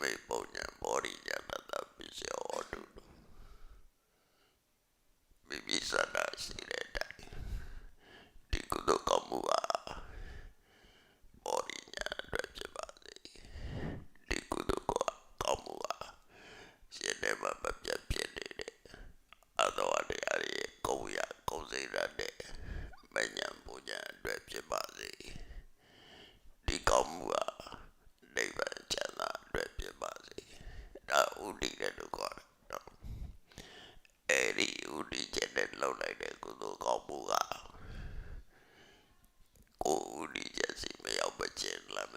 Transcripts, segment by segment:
မိတ်ပုံညာဘောရိညာတတပစ္စယော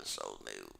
episode news.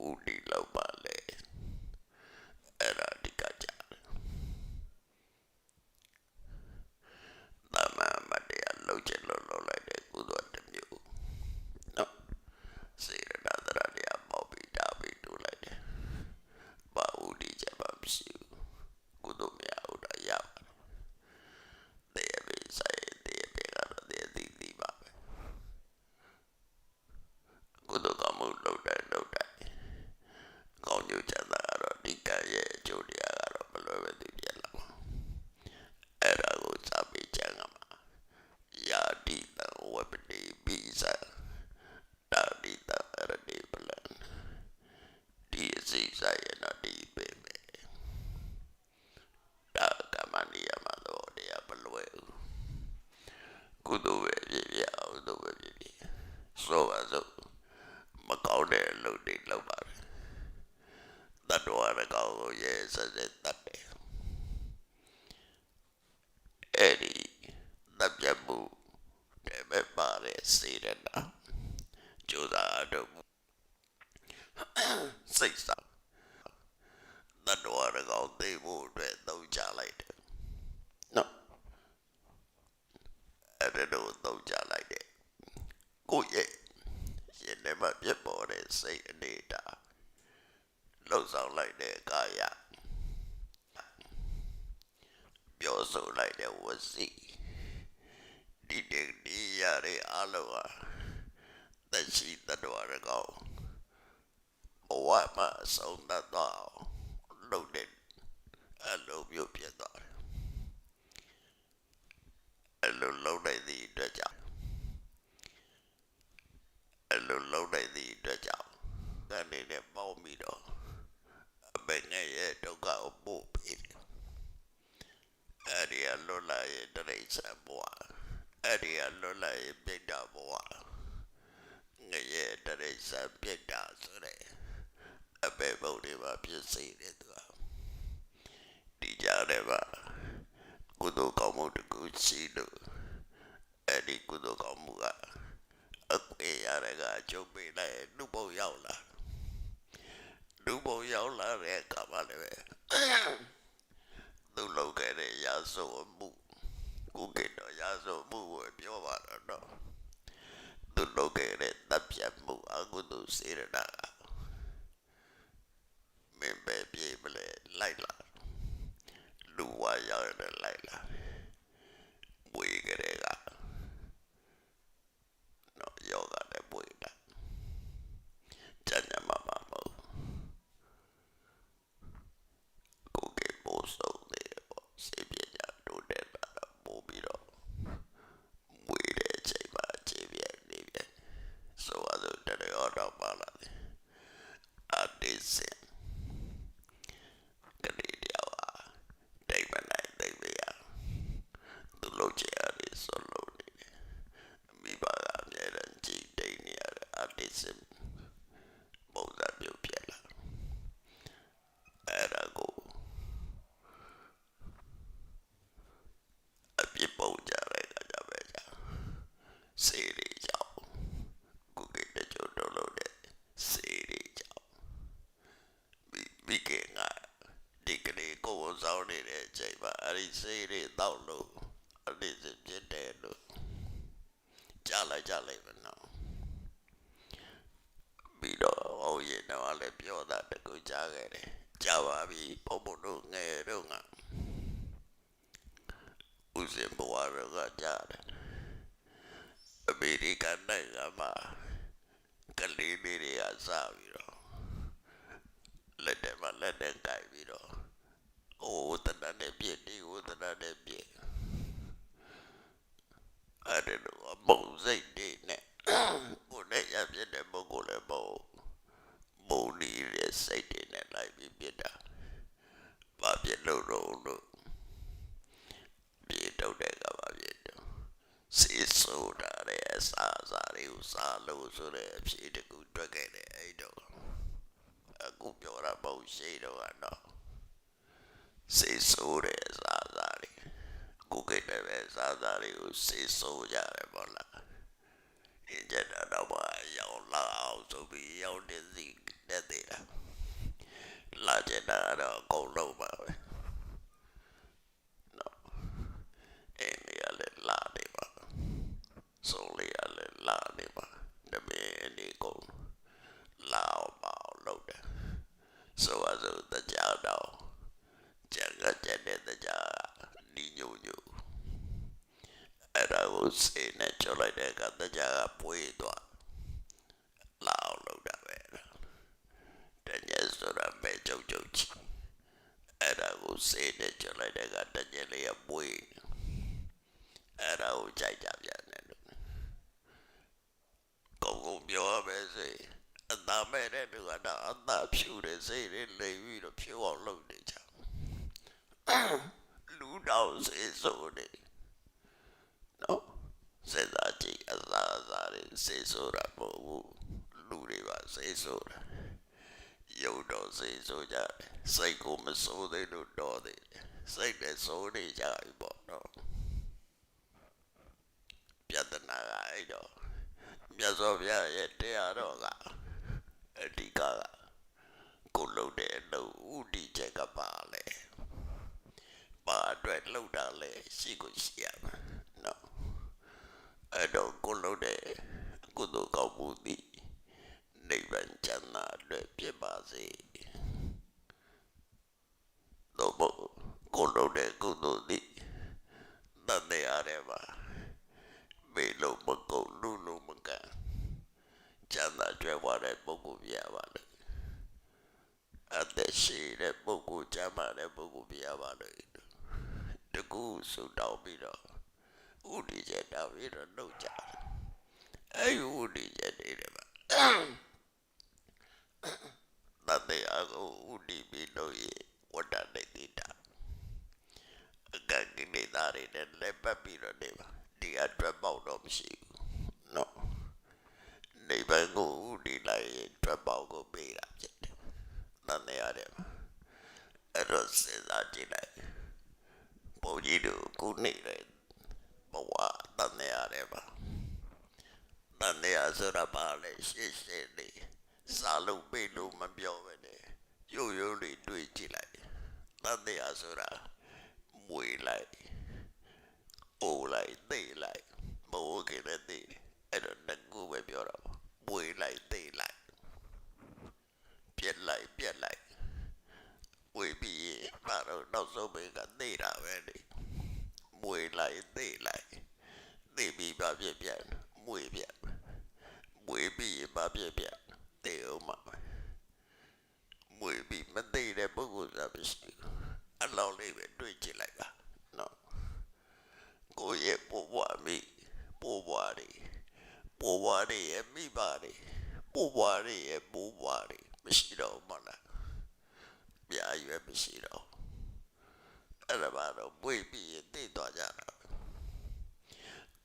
un hilo. နော်အဲ့ဒါတော့တော့ကြလိုက်တယ်ကိုရဲ့ရင်ထဲမှာပြတ်ပေါ်တဲ့စိတ်အနေတာလှုပ်ဆောင်လိုက်တဲ့ကာယပြောဆိုလိုက်တဲ့ဝစီဒီတေဒီရတဲ့အလောဟာတရှိတတော်ရကောဘဝမှာဆုံးသတ်တော့လုပ်တဲ့အလိုမျိုးဖြစ်သွားတယ် အဲ့လိုလုံးနိုင်သည့်အတွက်ကြောင့်အဲ့လိုလုံးနိုင်သည့်အတွက်ကြောင့်တန်နေနဲ့ပေါင်းပြီးတော့အမေနဲ့ရဲ့ဒုက္ခကိုပို့ပေးတယ်အဲ့ဒီအလွတ်လာရဲ့တရိစ္ဆာန်ဘဝအဲ့ဒီအလွတ်လာရဲ့ပြိတ္တာဘဝငရဲ့တရိစ္ဆာန်ပြိတ္တာဆိုတဲ့အပေဘုံတွေမှာဖြစ်စေတယ်သူကဒီကြတယ်ပါ ကုသိုလ်ကောင်းမှုတစ်ခုရှိလို့အဲ့ဒီကုသိုလ်ကောင်းမှုကအကွေရတဲ့ကအကျုံးပေးလိုက်လူပုံရောက်လာလူပုံရောက်လာတဲ့ကဘာလည်းပဲသူ့လောက်ခဲ့တဲ့ရာဇဝမှုကုကေတော့ရာဇဝမှုကိုပြောပါတော့သူ့လောက်ခဲ့တဲ့တပ်ပြတ်မှုအကုသိုလ်စေရနာက ဆောင်နေတဲ့အချိန်မှာအဲ့ဒီစိတ်တွေတောက်လို့အနစ်စဖြစ်တယ်လို့ကြားလိုက်ကြလိုက်မနော်ပြီးတော့ဟောရင်တော့လည်းပြောတာတကူကြားခဲ့တယ်ကြားပါပြီပုံပုံတို့ငယ်တော့ငါဦးစင်ဘဝတော့ကကြားတယ်အမေရိကန်နိုင်ငံမှာကလေးလေးတွေကစားပြီးတော့လက်ထဲမှာလက်နဲ့ကြိုက်ပြီးတော့ အိုးတနနဲ့ပြည့်ဒီဟိုတနနဲ့ပြည့်အဲ့ဒါတော့အမုံစိတ်တွေနဲ့ကိုယ်နဲ့ရပြတဲ့ပုဂ္ဂိုလ်လည်းမဟုတ်မုံနေတဲ့စိတ်တွေနဲ့လိုက်ပြီးပြစ်တာဘာပြစ်လို့တော့လို့ပြေတော့တဲ့ကဘာပြစ်တော့စီဆိုတာတဲ့အစားအစာတွေကိုစားလို့ဆိုတဲ့အဖြေတကူတွက်ခဲ့တယ်အဲ့တော့အခုပြောတာမဟုတ်ရှိတော့ကတော့ စီဆိုတဲ့အစားအစာတွေကိုကိတဲ့ပဲအစားအစာတွေကိုစီဆိုကြတယ်ပေါ့လားအင်းကြတော့ဘာရောက်လာအောင်ဆိုပြီးရောက်တဲ့စီတဲ့တဲ့လားလာကြတာတော့အကုန်လုံးပါပဲနော်အင်းရလေလာနေပါဆုံးလေးရလေလာနေပါတမင်အနေကုန်လာအောင်မအောင်လုပ်တယ်ဆိုအဆိုတကြတော့ကြံကကြတဲ့တကြဒီညိုညိုအဲ့ ဒါကိုစေနဲ့ကြောလိုက်တဲ့ကတကြကပွေးသွားလာအောင်လုပ်တာပဲတညဆိုတာပဲကြုတ်ကြုတ်ချီအဲ့ဒါကိုစေနဲ့ကြောလိုက်တဲ့ကတညလေးကပွေးအဲ့ဒါကိုကြိုက်ကြပြန်တယ်လို့ကိုကိုပြောရမယ်စေအသာမဲ့တဲ့လူကတော့အသာဖြူတယ်စိတ်လေးလိမ်ပြီးတော့ဖြူအောင်လုပ်နေကြလူတော်စေဆိုနေနော်စေသာကြည့်အသာအသာလေး စေဆိုတာမဟုတ်ဘူးလူတွေပါစေဆိုတာရုပ်တော်စေဆိုကြတယ်စိတ်ကိုမစိုးသေးလို့တော်သေးတယ်စိတ်နဲ့စိုးနေကြပြီပေါ့နော်ပြဿနာကအဲ့တော့မြတ်စွာဘုရားရဲ့တရားတော်ကအဓိကကကိုလုံးတဲ့အလုပ်ဥတီချက်ကပါလေပါအတွက်လှုပ်တာလေရှိကိုရှိရမှာနော်အဲ့တော့ကိုလုံးတဲ့ ကုသိုလ်ကောင်းမှုသည်နိဗ္ဗာန်ချမ်းသာအတွက်ဖြစ်ပါစေတော့ဘကိုလုံးတဲ့ကုသိုလ်သည်တန်တရားထဲမှာမေလို့မကုန်လူလို့မကန်ကျမ်းသာကြွယ်ဝတဲ့ပုဂ္ဂိုလ်ပြရပါလို့အသက်ရှိတဲ့ပုဂ္ဂိုလ်ကျမ်းမာတဲ့ပုဂ္ဂိုလ်ပြရပါလို့တကူဆုတောင်းပြီးတော့ဥဒိချက်တောင်းပြီးတော့နှုတ်ကြတယ် အဲ့ဒီဥဒိချက်တွေတဲ့ပါတတဲ့အကိုဥဒိပြီးလို့ရဝတ္တနေတိတာအကကိနေသားတွေနဲ့လက်ပတ်ပြီးတော့နေပါဒီအတွက်ပေါက်တော့မရှိဘူးနော်နေဘန်ကိုဥဒီလိုက်ရင်အတွက်ပေါက်ကိုပေးတာဖြစ်တယ်။တန်နေရတယ်။အဲ့တော့စဉ်းစားကြည့်လိုက်။ပုံကြီးတို့ကုနေတဲ့ဘဝတန်နေရတယ်ပါ။ တန်နေရဆိုတာပါလေရှေ့ရှေ့လေးစားလို့ပေးလို့မပြောပဲနဲ့ရိုးရိုးလေးတွေးကြည့်လိုက်။တန်နေရဆိုတာမွေလိုက်အိုလိုက်သိလိုက်မဟုတ်ခင်လည်းသိတယ်အဲ့တော့ငကူပဲပြောတာပေါ့ပွေလိုက်သိလိုက်ပြက်လိုက်ပြက်လိုက်ဝေပြီးရင်ဘာတော့နောက်ဆုံးပဲကသိတာပဲလေမွေလိုက်သိလိုက်သိပြီးပါပြက်ပြက်မွေပြက် မွေပြီးရင်ပါပြက်ပြက်သိအောင်မှာမွေပြီးမသိတဲ့ပုဂ္ဂိုလ်စားမရှိဘူးအလောင်းလေးပဲတွေးကြည့်လိုက်ပါနော်ကိုယ့်ရဲ့ပိုးဘွားမိပိုးဘွားတွေပိုးဘွားတွေရဲ့မိဘတွေပိုးဘွားတွေရဲ့ပိုးဘွားတွေမရှိတော့ဘူးမလားပြာရွယ်မရှိတော့အဲ့ဒါမှတော့မွေပြီးရင်သိသွားကြတာပဲ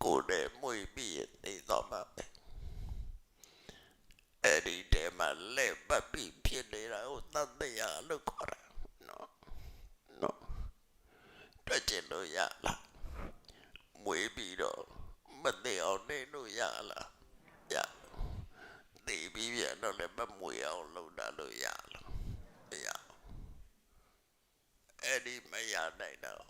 ကိုယ်နဲ့မွေပြီးရင်သိသွားမှာပဲ အဲ့ဒီတဲမှာလက်ပတ်ပြီးဖြစ်နေတာကိုသတ်တရားလို့ခေါ်တာနော်နော်တွေ့ကျင်လို့ရလားမွေးပြီးတော့မသိအောင်နေလို့ရလားရသိပြီးပြန်တော့လည်းမမွေးအောင်လုပ်တာလို့ရလားမရအဲ့ဒီမရနိုင်တော့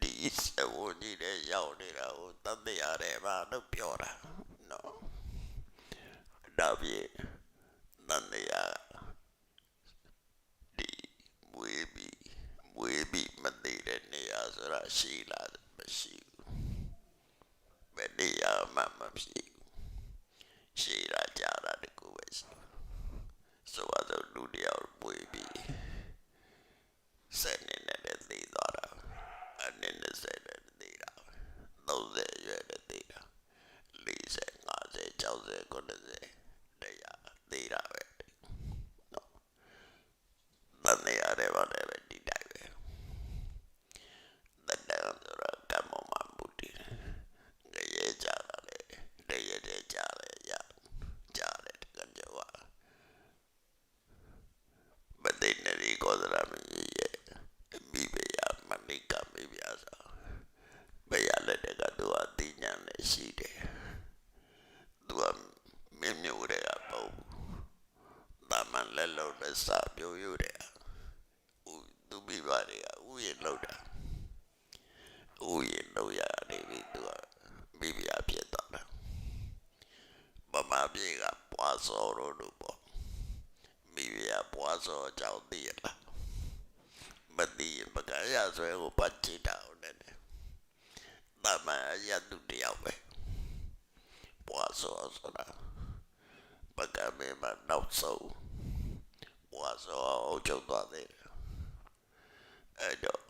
ဒီစဝကြီးတဲ့ရောက်နေတာကိုတတ်သိရတယ်ပါလို့ပြောတာနော် ဒါပြေတန်နေရဒီမွေးပြီးမွေးပြီးမသိတဲ့နေရာဆိုတာရှိလားမရှိဘူးဘယ်နေရာမှမဖြစ်ဘူးရှိတာကြာတာတကူပဲရှိဆိုတော့လူတယောက်မွေးပြီးစနေနဲ့လည်းသိသွားတာအနည်းနဲ့စနေနဲ့သိတာ30ရွယ်နဲ့သိတာ40 50 60 90တရားသိတာပဲနော်တန်နေရတယ်ပါလေပဲဒီတိုင်းပဲတန်တယ်ဆိုတော့ကမ္မမမှုတည်ငရဲကြတာလေတရတဲ့ကြလေရကြတယ်တကကြွားမသိနေရီကောသရာမကြီးရဲ့မိဖုရားမနိကမိဖုရားဆိုဘယ်ရလက်တကသူအတိညာနဲ့ရှိတယ်သူကမင်းမျိုးတွေကပုံတာမန်လက်လုံးနဲ့ စာပြိုးယူတယ်ဦးသူမိဘတွေကဦးရင်လောက်တာဦးရင်လောက်ရနေပြီသူကမိဖုရားဖြစ်သွားတာဗမာပြည်ကပွားစောတို့တို့ပေါ့မိဖုရားပွားစောအကြောင်းသိရလားမသိရင်ပကရဆွဲကိုပတ်ချစ်တာဟုတ်တယ်တာမန်အရသူတယောက်ပဲပွားစောဆိုတာပကမေမနောက်ဆုံး ပွားစောအုပ်ချုပ်သွားတယ်အဲ့တော့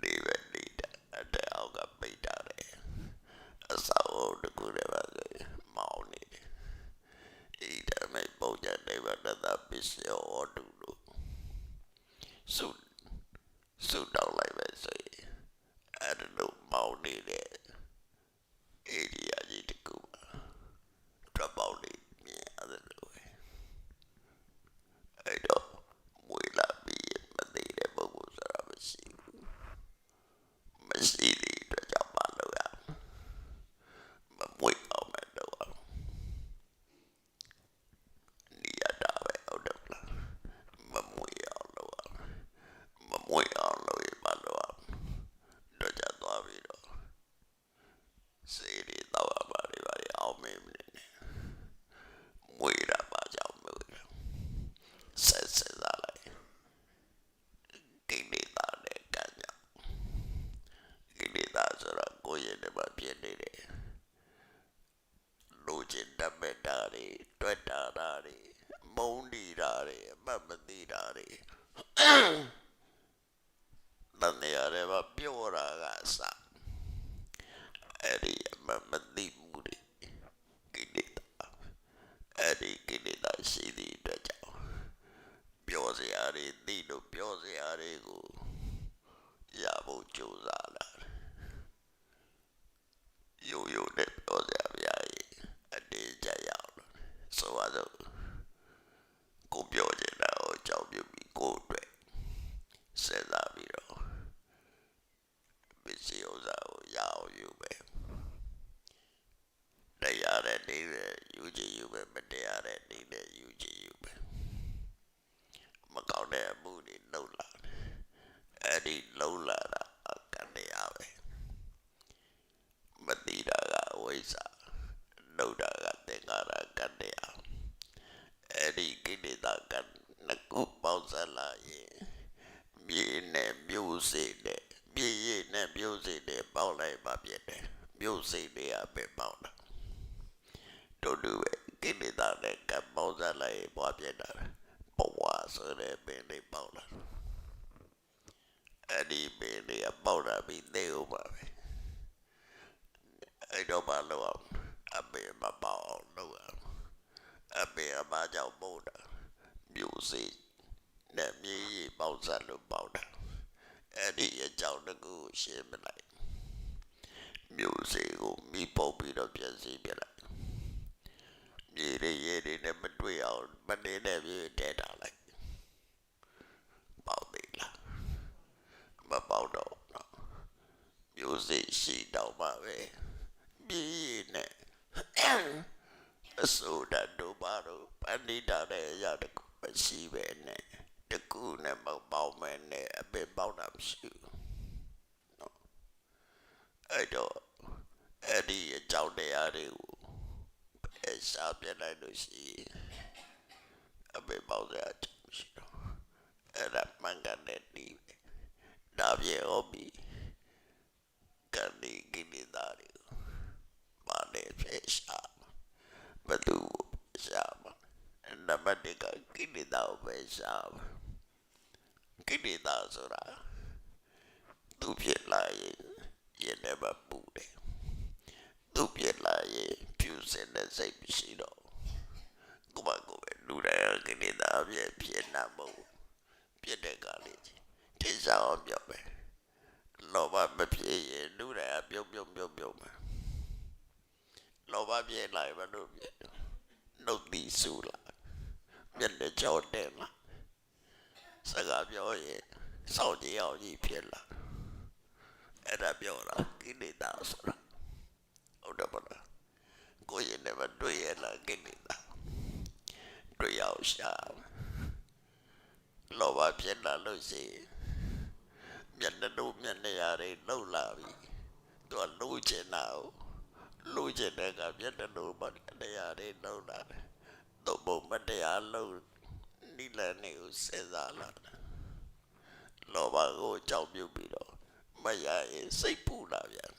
ဒီပဲနေတာအဲ့ဒါအောက်ကပိတ်တာတယ်အစာအုပ်တကူလည်းပါဆိုရင်မောင်းနေတယ်ဣဒမေပုံကြတယ်ဗဒတပစ္စယောတုလို့စုစုတောင်းလိုက်ပဲဆိုရင်အဲ့ဒါလို့မောင်းနေတဲ့ဧရိယာကြီးတကူမှာထွက်ပေါက်လေးမြင်ရတယ်လို့ပဲအဲ့တော့မွေလာပြီးရင်မသိတဲ့ပုဂ္ဂိုလ်ဆိုတာမရှိဘူးမရှိတဲ့အတွက်ကြောင့်မလုပ်ရမမွေအောင်မလုပ်အောင်နေရတာပဲဟုတ်တယ်မလားမမွေအောင်လုပ်အောင်မမွေအောင်လုပ်ရင်မလုပ်အောင်တော့ကြသွားပြီးတော့စေရီတော့ပါလေပါလေအောင်မင်းနေနေမွေရပါကြောင့်မွေရဆက်ဆက်လာလိုက်ကိလေသာနဲ့ကံကြောင့်ကိလေသာဆိုတော့ကိုယ့်ရဲ့ထဲမှာဖြစ်နေတယ်လူချင်းတတ်မဲ့တာတွေတွက်တာတာတွေမုန်းနေတာတွေအ မှတ်မသိတာတွေတန်နေရတယ်မှာပြောတာကအစအဲ့ဒီအမှတ်မသိမှုတွေကိလေသာအဲ့ဒီကိလေသာရှိသည့်အတွက်ကြောင့်ပြောစရာတွေသိလို့ပြောစရာတွေကိုရဖို့ကြိုးစားလာတယ်ရိုးရိုးနဲ့ပြောစရာမရရင်အတေးကြရအောင်လို့ဆိုပါစို့ကိုပြောချင်တာကိုကြောက်ပြပြီးကိုယ့်အတွက်စဉ်းစားပြီးတော့ပစ္စည်းဥစ္စာကိုရအောင်ယူပဲတရားတဲ့နေနဲ့ယူချင်ယူပဲမတရားတဲ့နေနဲ့ယူချင်ယူပဲမကောင်းတဲ့အမှုတွေလှုပ်လာတယ်အဲ့ဒီလှုပ်လာတာအကံတရားပဲမတိတာကအဝိဇ္ဇာလှုပ်တာကသင်္ခါရကံတရားအဲ့ဒီကိလေသာကံနှစ်ခုပေါင်းစပ် လာရင်မြေနဲ့မြို့စိတ်နဲ့မြေရည်နဲ့မြို့စိတ်နဲ့ပေါင်းလိုက်မှပြည့်တယ်မြို့စိတ်တွေကပဲပေါင်းတာတို့တူပဲကိလေသာနဲ့ကံပေါင်းစပ်လိုက်ရင်ပွားပြည့်တာပဲဘဝဆိုတဲ့ပင်လေးပေါင်းလာအဲ့ဒီပင်လေးကပေါင်းလာပြီးသေဥပါပဲအဲ့တော့မလုပ်အောင်အပင်မပေါအောင်လုပ်အောင်အပင်အမကြောင့်ပို့တာမြို့စိတ်နဲ့မြေ ကြီးပေါင်းစပ်လို့ပေါင်းတာအဲ့ဒီအကြောင်းတကူရှင်းမလိုက်မြို့စိတ်ကိုမိပုတ်ပြီးတော့ပြန်စီပြလိုက်မြေတွေရေတွေနဲ့မတွေ့အောင်မနေနဲ့ပြေတဲတာလိုက်ပေါက်သေးလားမပေါက်တော့ဘူးနော်မြို့စိတ်ရှိတော့မှပဲမြေကြီးနဲ့အစိုးရတို့ဘာလို့ပဏိတာတဲ့အရာတခုမရှိပဲနဲ့ တကူနဲ့မပေါင်းမဲနဲ့အပင်ပေါင်းတာမရှိဘူးနော်အဲ့တော့အဲ့ဒီအကြောင်းတရားတွေကိုအစားပြလိုက်လို့ရှိရင်အပင်ပေါင်းစရာအကြောင်းမရှိတော့အဲ့ဒါမှန်ကန်တဲ့ဒီပဲဒါပြေဟောပြီကနေကိလေသာတွေကိုမာနေဖြစ်ရှာဘယ်သူရှာမှာနံပါတ်1ကကိလေသာကိုပဲရှာမှာ ကိလေသာဆိုတာသူဖြစ်လာရင်ရင်ထဲမှာပူတယ်သူဖြစ်လာရင်ဖြူစင်တဲ့စိတ်မရှိတော့ဘူးကိုမကိုပဲလူတိုင်းကိလေသာပြည့်ဖြစ်နေမှာမဟုတ်ဘူးပြည့်တဲ့ကလေးကြီးတိစားအောင်ပြောမယ်လောဘမဖြစ်ရင်လူတိုင်းပြုံးပြုံးပြုံးပြုံးမှာလောဘပြည့်လာရင်မလို့ပြည့်နှုတ်သီးဆူလာမျက်နှာကြောတဲ့လာ စကားပြောရင်စောင့်ကြည့်အောင်ကြီးဖြစ်လာအဲ့ဒါပြောတာကိလေသာဆိုတာဟုတ်တယ်မလားကိုယ်ရင်လည်းမတွေ့ရလားကိလေသာတွေ့ရအောင်ရှာလောဘဖြစ်လာလို့ရှိရင်မျက်နှာတို့မျက်နှာရတွေလှုပ်လာပြီသူကလှုပ်ချင်တာကိုလှုပ်ချင်တဲ့ကမျက်နှာတို့မျက်နှာရတွေလှုပ်လာတယ်တော့ဘုံမတရားလှုပ် နိလန်နေကိုစဉ်းစားလာတယ်လောဘကိုကြောက်ပြုတ်ပြီးတော့မရရင်စိတ်ပူလာပြန်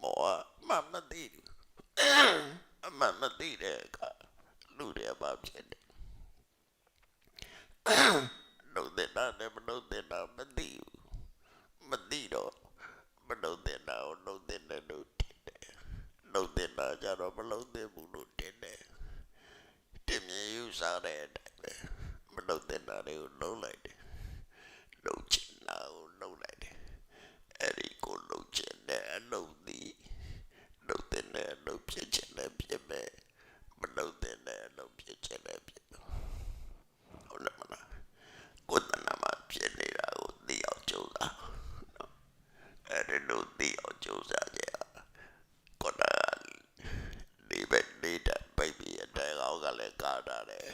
မောမမသိဘူးအမမသိတဲ့အခါလူတွေဘာဖြစ်တယ်လုံးတဲ့တာနဲ့မလုံးတဲ့တာမသိဘူးမသိတော့မလုံးတဲ့တာကိုလုံးတဲ့တဲ့လို့တင်တယ်လုံးတဲ့တာကြတော့မလုံးတဲ့ဘူးလို့တင်တယ် တင်မြင်ယူစားတဲ့အတိုင်းပဲမလုံးတဲ့တာတွေကိုလုံးလိုက်တယ်လုံးချင်တာကိုလုံးလိုက်တယ်အဲ့ဒီကိုလုံးချင်တဲ့အလုံးသည်လုံးတဲ့အလုံးဖြစ်ချင်လည်းဖြစ်မယ်မလုံးတဲ့အလုံးဖြစ်ချင်လည်းဖြစ်မယ်ဟုတ်လားမလားကိုယ်တဏ္ဍာမှာဖြစ်နေတာကိုသိအောင်ကြိုးစားနော်အဲ့ဒီလိုသိအောင်ကြိုးစားကြရကိုယ်တဏ္ဍာဒီဘက်နေတဲ့ပိတ်ပြီးအတဲကောင်းကလည်းကားတာတယ်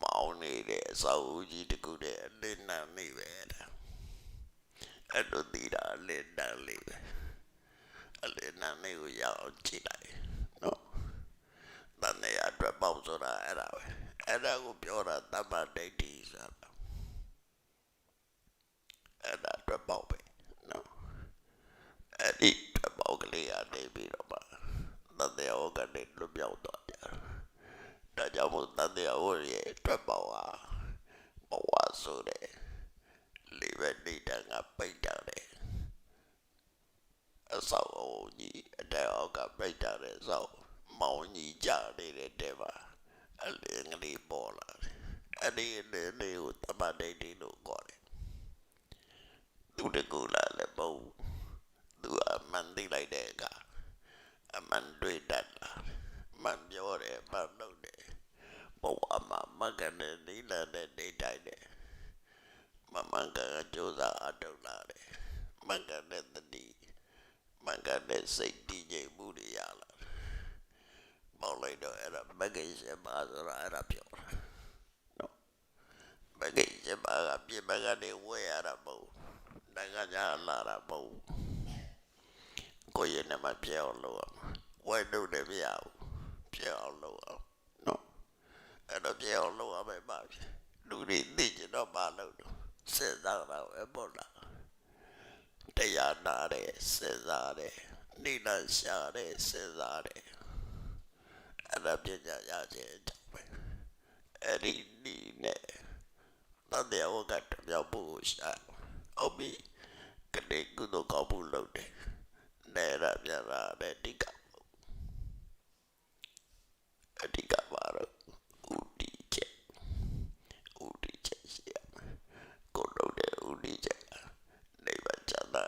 မောင်းနေတဲ့အ စာအုပ်ကြီးတကူတည်းအလင်းနံနေပဲတဲ့အဲ့လိုသိတာအလင်းနံလေးပဲအလင်းနံလေးကိုရအောင်ကြည့်လိုက်နော်တန်တဲ့အတွက်ပေါ့ဆိုတာအဲ့ဒါပဲအဲ့ဒါကိုပြောတာတမ္မာဒိဋ္ဌိဆိုတာအဲ့ဒါအတွက်ပေါ့ပဲနော်အဲ့ဒီအတွက်ပေါ့ကလေးကနေပြီးတော့မှတန်တဲ့ဟောကနေလွတ်မြောက်သွားကြတာဒါကြောင့်မို့တန်တဲ့ဟောရဲ့အတွက်ပေါ့ဟာ ဘဝဆိုတဲ့လေးပဲနေတာငါပိတ်တာတယ်အဆောက်အဦကြီးအတဲအောက်ကပိတ်တာတဲ့ဆောက်မောင်ကြီးကြနေတဲ့တဲမှာအလင်းကလေးပေါ်လာတယ်အဲ့ဒီအလင်းလေးကိုတမန်ဒိဋ္ဌိလို့ခေါ်တယ်သူတကူလာလည်းမဟုတ်ဘူးသူအမှန်သိလိုက်တဲ့အခါအမှန်တွေ့တတ်လာတယ်မှန်ပြောတယ်မှန်လုပ်တယ် ဘဝမှာမကနဲ့နိလနဲ့နေတိုင်းတယ်မမန်ကကြိုးစားအထုတ်လာတယ်မကနဲ့တတိမကနဲ့စိတ်တည်ငြိမ်မှုတွေရလာတယ်ပေါ့လိုက်တော့အဲ့ဒါမကိစ္စပါဆိုတာအဲ့ဒါပြောတာနော်မကိစ္စပါကပြမကနေဝဲရတာမဟုတ်နိုင်ငံခြားလာတာမဟုတ်ကိုယ့်ရဲ့နမပြောင်းလို့ဝဲလို့လည်းမရဘူးပြောင်းလို့အောင်နော် အဲ့တော့ပြောင်းလို့ရမယ်ပါလူတွေသိကြတော့မလုပ်တော့စဉ်းစားတော့အပေါ်လာတရားနာတယ်စဉ်းစားတယ်နိလရှာတယ်စဉ်းစားတယ်အဲ့ဒါပညာရခြင်းအကြောင်းပဲအဲ့ဒီနီးနဲ့တန်တဲ့ဟောကတမြောက်ဖို့ရှာဟုတ်ပြီကလေးကုသိုလ်ကောင်းမှုလုပ်တယ်နေရပြန်လာတဲ့တိက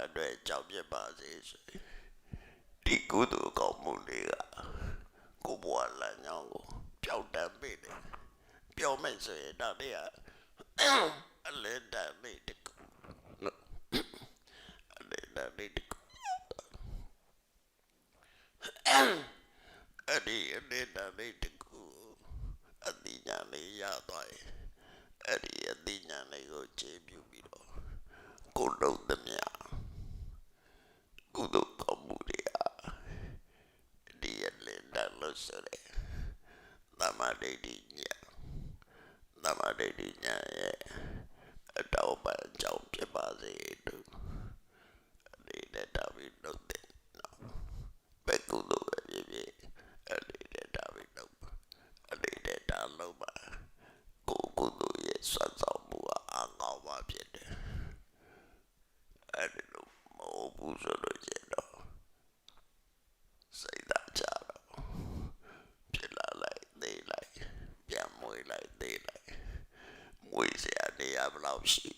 အတွက်ကြောင့်ဖြစ်ပါစေဆိုဒီကုသိုလ်ကောင်းမှုတွေကကိုဘွားလမ်းကြောင်းကိုပျောက်တမ်းပေးတယ်ပျော်မယ်ဆိုရင်တော့တရားအလဲတမ်းပေးတကူအလဲတမ်းပေးတကူအဲ့ဒီအလဲတမ်းပေးတကူအတိညာလေးရသွားရင်အဲ့ဒီအတိညာလေးကိုခြေပြုပြီးတော့ကိုလုံးသမျှ ကုသိုလ်ကောင်းမှုတွေဟာဒီရလင်းတလို့ဆိုတဲ့သမဒိဋ္ဌိညာသမဒိဋ္ဌိညာရဲ့အတောက်ပံကြောင့်ဖြစ်ပါစေလို့ဒီနဲ့တာပြီးလုပ်တဲ့နော်ဘယ်ကုသိုလ်ပဲဖြစ်ဖြစ်အဲ့ဒီနဲ့တာပြီးလုပ်ပါအဲ့ဒီနဲ့တာလုပ်ပါကိုယ်ကုသိုလ်ရဲ့စွမ်းဆောင်မှုဟာအကောင်းမှဖြစ်တယ်အဲ့ဒီလိုမဟုတ်ဘူး ဆိုလို့ရှိရင်တော့စိတ်သာချတော့ဖြစ်လာလိုက်နေလိုက်ပြန်မွေးလိုက်နေလိုက်မွေးစရာနေရာဘယ်လောက်ရှိ